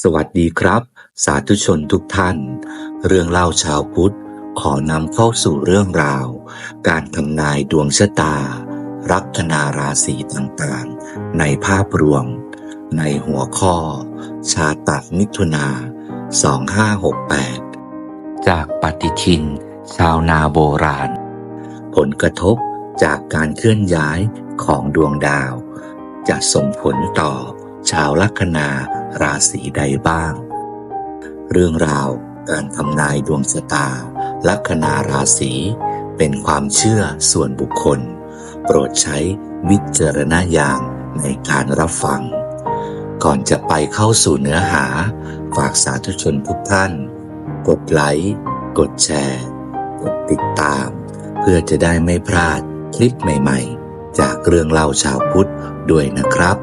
สวัสดีครับ สาธุชนทุกท่าน เรื่องเล่าชาวพุทธ ขอนำเข้าสู่เรื่องราว การทำนายดวงชะตา ลัคนาราศีต่างๆ ในภาพรวม ในหัวข้อ ชาตะมิถุนา 2568 จากปฏิทิน ชาวนาโบราณ ผลกระทบจากการเคลื่อนย้ายของดวงดาว จะส่งผลต่อ ชาวลัคนาราศีใดบ้าง เรื่องราวการทำนายดวงชะตา ลัคนาราศีเป็นความเชื่อส่วนบุคคล โปรดใช้วิจารณญาณในการรับฟัง ก่อนจะไปเข้าสู่เนื้อหา ฝากสาธุชนทุกท่าน กดไลค์กดแชร์ กดติดตาม เพื่อจะได้ไม่พลาดคลิปใหม่ๆ จากเรื่องเล่าชาวพุทธด้วยนะครับ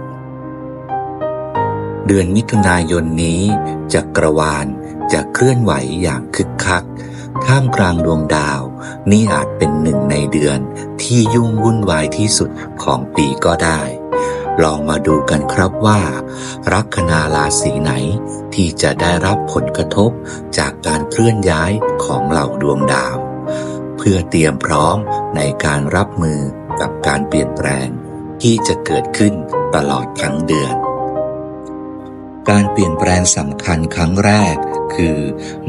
เดือนมิถุนายนนี้จักรวาลจะเคลื่อนไหวอย่างคึกคัก ท่ามกลางดวงดาว นี่อาจเป็นหนึ่งในเดือนที่ยุ่งวุ่นวายที่สุดของปีก็ได้ ลองมาดูกันครับว่า ลัคนาราศีไหนที่จะได้รับผลกระทบจากการเคลื่อนย้ายของเหล่าดวงดาว เพื่อเตรียมพร้อมในการรับมือกับการเปลี่ยนแปลงที่จะเกิดขึ้นตลอดทั้งเดือน การเปลี่ยนแปลงสำคัญครั้งแรก คือ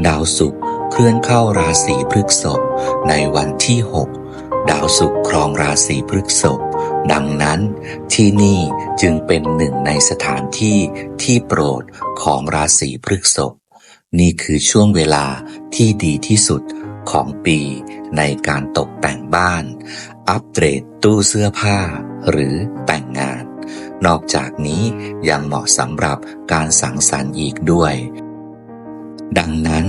ดาวศุกร์เคลื่อนเข้าราศีพฤษภในวันที่ 6 ดาวศุกร์ครองราศีพฤษภดังนั้นที่นี่จึงเป็นหนึ่งในสถานที่ที่โปรดของราศีพฤษภนี่คือช่วงเวลาที่ดีที่สุดของปีในการตกแต่งบ้าน อัปเกรดตู้เสื้อผ้าหรือแต่งงาน นอกจากนี้ยังเหมาะสำหรับการสังสรรค์อีกด้วย ดังนั้น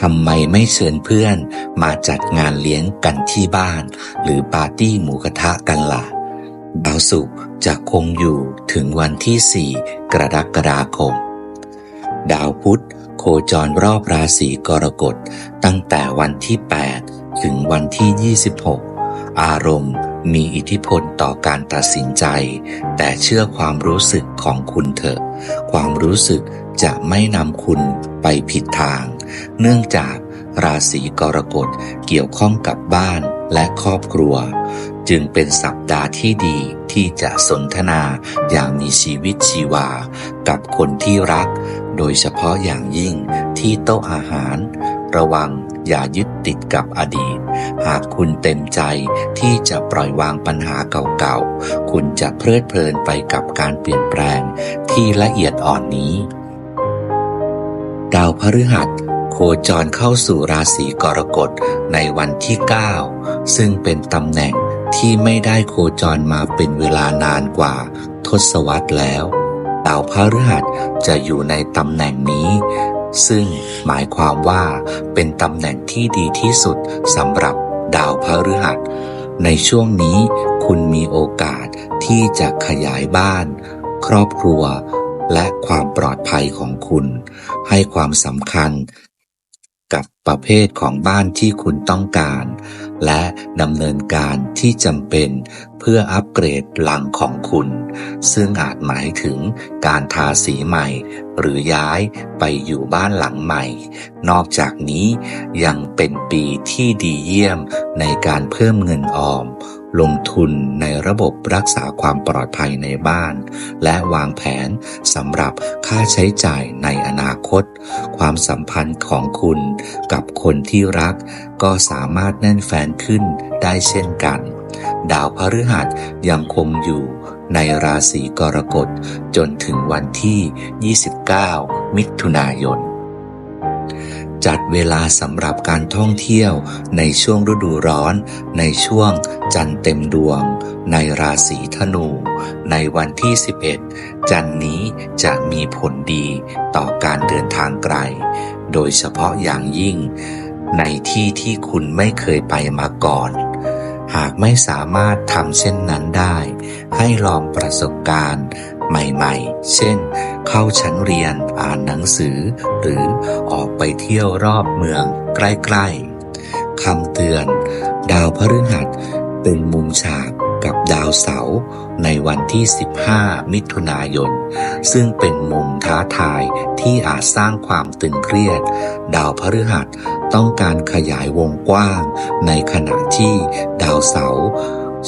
ทำไมไม่เชิญเพื่อนมาจัดงานเลี้ยงกันที่บ้าน หรือปาร์ตี้หมูกระทะกันละ่ะดาวศุกร์จะคงอยู่ถึงวันที่ 4 กรกฎาคม ดาวพุธโคจรรอบราศีกรกฎตั้งแต่วันที่ 8 ถึงวันที่ 26 อารมณ์ มีอิทธิพลต่อการตัดสินใจ แต่เชื่อความรู้สึกของคุณเถอะ ความรู้สึกจะไม่นำคุณไปผิดทาง เนื่องจากราศีกรกฎเกี่ยวข้องกับบ้านและครอบครัว จึงเป็นสัปดาห์ที่ดีที่จะสนทนาอย่างมีชีวิตชีวา กับคนที่รัก โดยเฉพาะอย่างยิ่งที่โต๊ะอาหาร ระวัง อย่ายึดติดกับอดีต หากคุณเต็มใจที่จะปล่อยวางปัญหาเก่าๆ คุณจะเพลิดเพลินไปกับการเปลี่ยนแปลงที่ละเอียดอ่อนนี้ ดาวพฤหัสโคจรเข้าสู่ราศีกรกฎในวันที่ 9 ซึ่งเป็นตำแหน่งที่ไม่ได้โคจรมาเป็นเวลานานกว่า ทศวรรษแล้ว ดาวพฤหัสจะอยู่ในตำแหน่งนี้ ซึ่งหมายความว่าเป็นตำแหน่งที่ดีที่สุดสำหรับดาวพฤหัส ในช่วงนี้คุณมีโอกาสที่จะขยายบ้าน ครอบครัว และความปลอดภัยของคุณ ให้ความสำคัญ กับประเภทของบ้านที่คุณต้องการ และดำเนินการที่จำเป็นเพื่ออัปเกรดหลังของคุณ ซึ่งอาจหมายถึงการทาสีใหม่ หรือย้ายไปอยู่บ้านหลังใหม่ นอกจากนี้ยังเป็นปีที่ดีเยี่ยมในการเพิ่มเงินออม ลงทุนในระบบรักษาความปลอดภัยในบ้าน และวางแผนสำหรับค่าใช้จ่ายในอนาคต ความสัมพันธ์ของคุณกับคนที่รัก ก็สามารถแน่นแฟนขึ้นได้เช่นกัน ดาวพฤหัสยังคงอยู่ในราศีกรกฎจนถึงวันที่ 29 มิถุนายน จัดเวลาสำหรับการท่องเที่ยวในช่วงฤดูร้อน ในช่วงจันเต็มดวง ในราศีธนู ในวันที่ 11 จันนี้จะมีผลดีต่อการเดินทางไกล โดยเฉพาะอย่างยิ่ง ในที่ที่คุณไม่เคยไปมาก่อน หากไม่สามารถทำเช่นนั้นได้ ให้ลองประสบการณ์ ใหม่ๆ เช่น เข้าชั้นเรียนอ่านหนังสือ หรือออกไปเที่ยวรอบเมืองใกล้ๆคำเตือน ดาวพฤหัสเป็นมุมฉากกับดาวเสาร์ในวันที่ 15 มิถุนายน ซึ่งเป็นมุมท้าทายที่อาจสร้างความตึงเครียด ดาวพฤหัสต้องการขยายวงกว้าง ในขณะที่ดาวเสาร์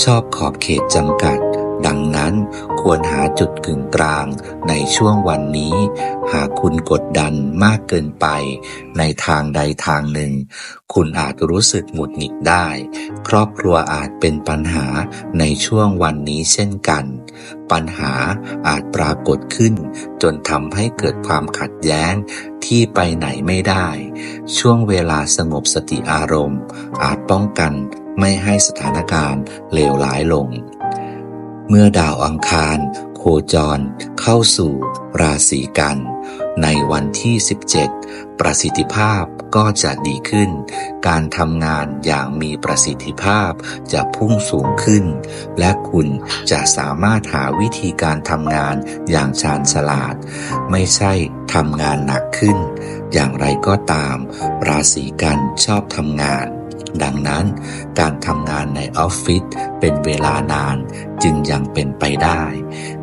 ชอบขอบเขตจำกัด ดังนั้นควรหาจุดกึ่งกลางในช่วงวันนี้ หากคุณกดดันมากเกินไป ในทางใดทางหนึ่ง คุณอาจรู้สึกหงุดหงิดได้ ครอบครัวอาจเป็นปัญหาในช่วงวันนี้เช่นกัน ปัญหาอาจปรากฏขึ้น จนทำให้เกิดความขัดแย้งที่ไปไหนไม่ได้ ช่วงเวลาสงบสติอารมณ์ อาจป้องกันไม่ให้สถานการณ์เลวร้ายลง เมื่อดาวอังคาร โคจร เข้าสู่ ราศีกัน ในวันที่ 17 ประสิทธิภาพก็จะดีขึ้น การทำงานอย่างมีประสิทธิภาพจะพุ่งสูงขึ้น และคุณจะสามารถหาวิธีการทำงานอย่างชาญฉลาด ไม่ใช่ทำงานหนักขึ้น อย่างไรก็ตาม ราศีกันชอบทำงาน ดังนั้นการทำงานในออฟฟิศเป็นเวลานานจึงยังเป็นไปได้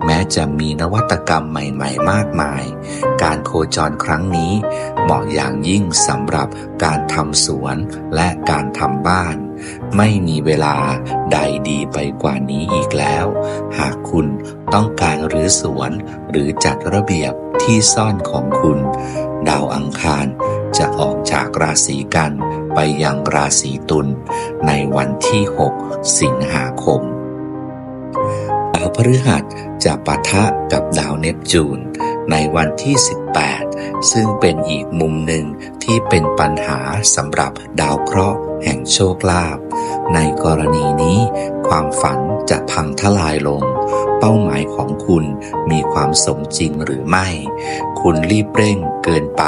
แม้จะมีนวัตกรรมใหม่ ๆ มากมาย การโคจรครั้งนี้ เหมาะอย่างยิ่งสำหรับการทำสวนและการทำบ้าน ไม่มีเวลาใดดีไปกว่านี้อีกแล้ว หากคุณต้องการรื้อสวนหรือจัดระเบียบที่ซ่อนของคุณ ดาวอังคารจะออกจากราศีกัน ไปยังราศีตุลในวันที่ 6 สิงหาคม ดาวพฤหัสจะปะทะกับดาวเนปจูนในวันที่ 18 ซึ่งเป็นอีกมุมหนึ่งที่เป็นปัญหาสำหรับดาวเคราะห์แห่งโชคลาภ ในกรณีนี้ ความฝันจะพังทลายลง เป้าหมายของคุณมีความสมจริงหรือไม่ คุณรีบเร่งเกินไป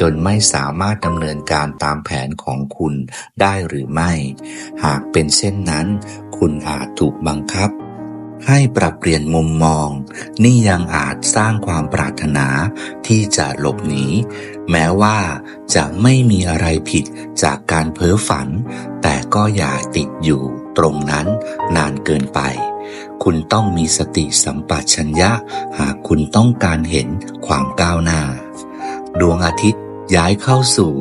จนไม่สามารถดำเนินการตามแผนของคุณได้หรือไม่ หากเป็นเช่นนั้น คุณอาจถูกบังคับให้ปรับเปลี่ยนมุมมอง นี่ยังอาจสร้างความปรารถนาที่จะหลบหนีแม้ว่าจะไม่มีอะไรผิดจากการเพ้อฝัน แต่ก็อย่าติดอยู่ ตรงนั้นนานเกินไป คุณต้องมีสติสัมปชัญญะ หากคุณต้องการเห็นความก้าวหน้า ดวงอาทิตย์ย้ายเข้าสู่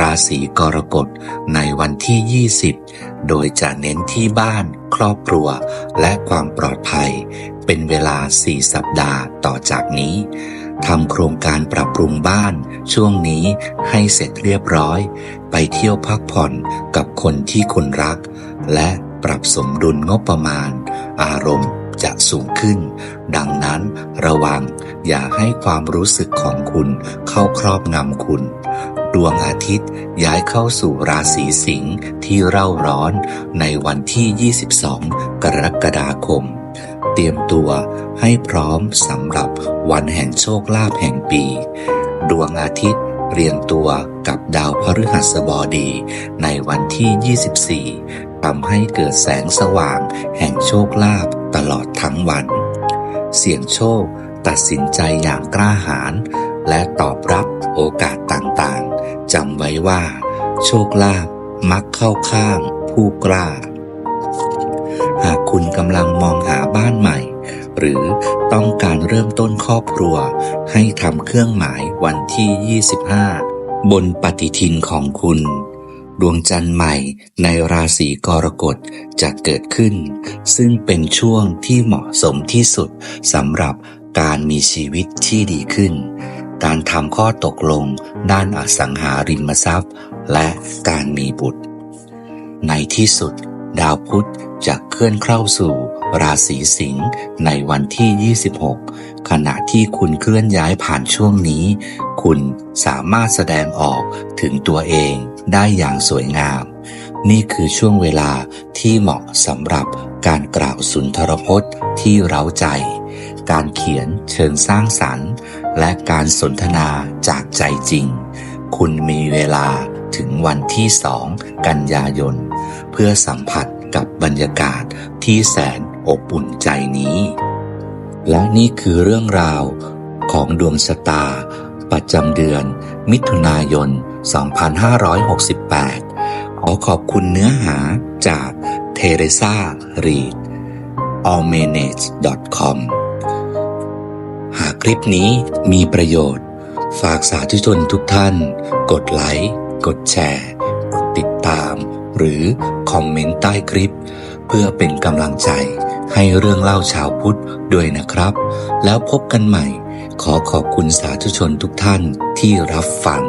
ราศีกรกฎในวันที่ 20 โดยจะเน้นที่บ้าน ครอบครัว และความปลอดภัย เป็นเวลา 4 สัปดาห์ต่อจากนี้ทำโครงการปรับปรุงบ้าน ช่วงนี้ให้เสร็จเรียบร้อย ไปเที่ยวพักผ่อนกับคนที่คุณรัก และ ปรับสมดุลงบประมาณ อารมณ์จะสูงขึ้น ดังนั้นระวังอย่าให้ความรู้สึกของคุณเข้าครอบงำคุณ ดวงอาทิตย์ย้ายเข้าสู่ราศีสิงห์ที่เร่าร้อนในวันที่ 22 กรกฎาคม เตรียมตัวให้พร้อมสำหรับวันแห่งโชคลาภแห่งปี ดวงอาทิตย์เรียงตัวกับดาวพฤหัสบดีในวันที่ 24 ทำให้เกิดแสงสว่างแห่งโชคลาภตลอดทั้งวัน เสี่ยงโชคตัดสินใจอย่างกล้าหาญและตอบรับโอกาสต่างๆจำไว้ว่า โชคลาภมักเข้าข้างผู้กล้า หากคุณกำลังมองหาบ้านใหม่ หรือต้องการเริ่มต้นครอบครัว ให้ทำเครื่องหมายวันที่ 25 บนปฏิทินของคุณ ดวงจันทร์ใหม่ในราศีกรกฎจะเกิดขึ้น ซึ่งเป็นช่วงที่เหมาะสมที่สุดสำหรับการมีชีวิตที่ดีขึ้น การทำข้อตกลงด้านอสังหาริมทรัพย์ และการมีบุตร ในที่สุด ดาวพุธจะเคลื่อนเข้าสู่ราศีสิงห์ในวันที่ 26 ขณะที่คุณเคลื่อนย้ายผ่านช่วงนี้ คุณสามารถแสดงออกถึงตัวเอง ได้อย่างสวยงาม นี่คือช่วงเวลาที่เหมาะสำหรับการกล่าวสุนทรพจน์ที่เร้าใจ การเขียนเชิงสร้างสรรค์ และการสนทนาจากใจจริง คุณมีเวลาถึงวันที่2กันยายน เพื่อสัมผัสกับบรรยากาศที่แสนอบอุ่นใจนี้ และนี่คือเรื่องราวของดวงชะตา ประจำเดือน มิถุนายน 2568 ขอขอบคุณเนื้อหาจากเทเรซารีด allmanage.com หากคลิปนี้มีประโยชน์ ฝากสาธุชนทุกท่าน กดไลค์ กดแชร์ กดติดตาม หรือคอมเมนต์ใต้คลิป เพื่อเป็นกำลังใจให้เรื่องเล่าชาวพุทธด้วยนะครับ แล้วพบกันใหม่ ขอขอบคุณสาธุชนทุกท่านที่รับฟัง